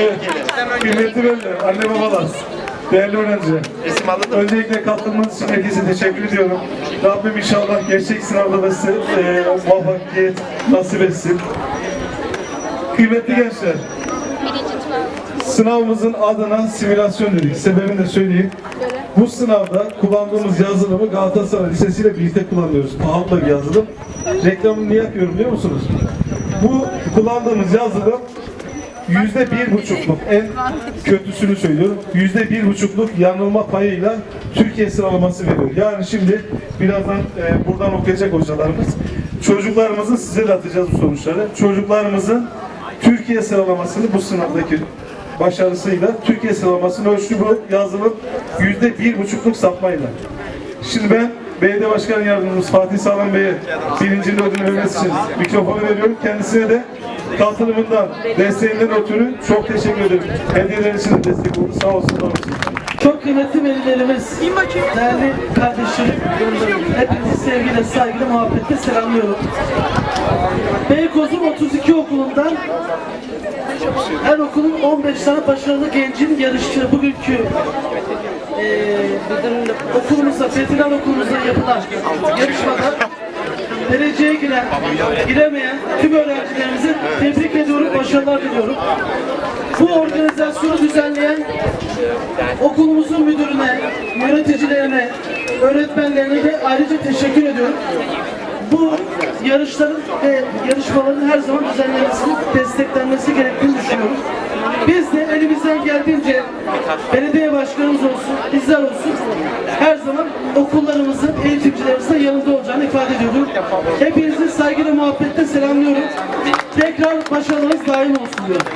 Evet, kıymetli veliler, anne babalar, değerli öğrenciler. Öncelikle katıldığınız için herkese teşekkür ediyorum. Rabbim inşallah gerçek sınavda da size e, muvaffakiyet nasip etsin. Kıymetli gençler, sınavımızın adına simülasyon dedik. Sebebini de söyleyeyim. Bu sınavda kullandığımız yazılımı Galatasaray Lisesi ile birlikte kullanıyoruz. Pahalı bir yazılım. Reklamını niye yapıyorum biliyor musunuz? Bu kullandığımız yazılım yüzde bir buçukluk en kötüsünü söylüyorum. Yüzde bir buçukluk yanılma payıyla Türkiye sıralaması veriyor. Yani şimdi birazdan e, buradan okuyacak hocalarımız. Çocuklarımızın size de atacağız bu sonuçları. Çocuklarımızın Türkiye sıralamasını bu sınavdaki başarısıyla Türkiye sıralamasını ölçtü bu yazılım yüzde bir buçukluk sapmayla. Şimdi ben Belediye Başkan Yardımcımız Fatih Sağlam Bey'e birincinin ödülünü vermesi için mikrofonu veriyorum. Kendisine de katılımından, desteğinden ötürü çok teşekkür ederim. Hediyeler için de destek oldu. Sağ olsun, var olsun. Çok kıymetli velilerimiz, değerli kardeşlerim, hepinizi sevgiyle, saygıyla, muhabbetle selamlıyorum. Beykoz'un 32 okulundan her okulun 15 tane başarılı gencin yarıştığı bugünkü eee okulumuzda, Fethiler okulumuzda yapılan yarışmada dereceye giren, giremeyen tüm öğrencilerimizi tebrik ediyorum, başarılar diliyorum. Bu organizasyonu düzenleyen okulumuzun müdürüne, yöneticilerine, öğretmenlerine de ayrıca teşekkür ediyorum. Bu yarışların ve yarışmaların her zaman düzenlenmesi, desteklenmesi gerektiğini düşünüyorum. Biz de elimizden geldiğince belediye başkanımız olsun, bizler olsun her zaman okullarımızın, eğitimcilerimizin yanında. Hepinizi saygıyla muhabbetle selamlıyorum. Tekrar başarılarınız daim olsun diyorum.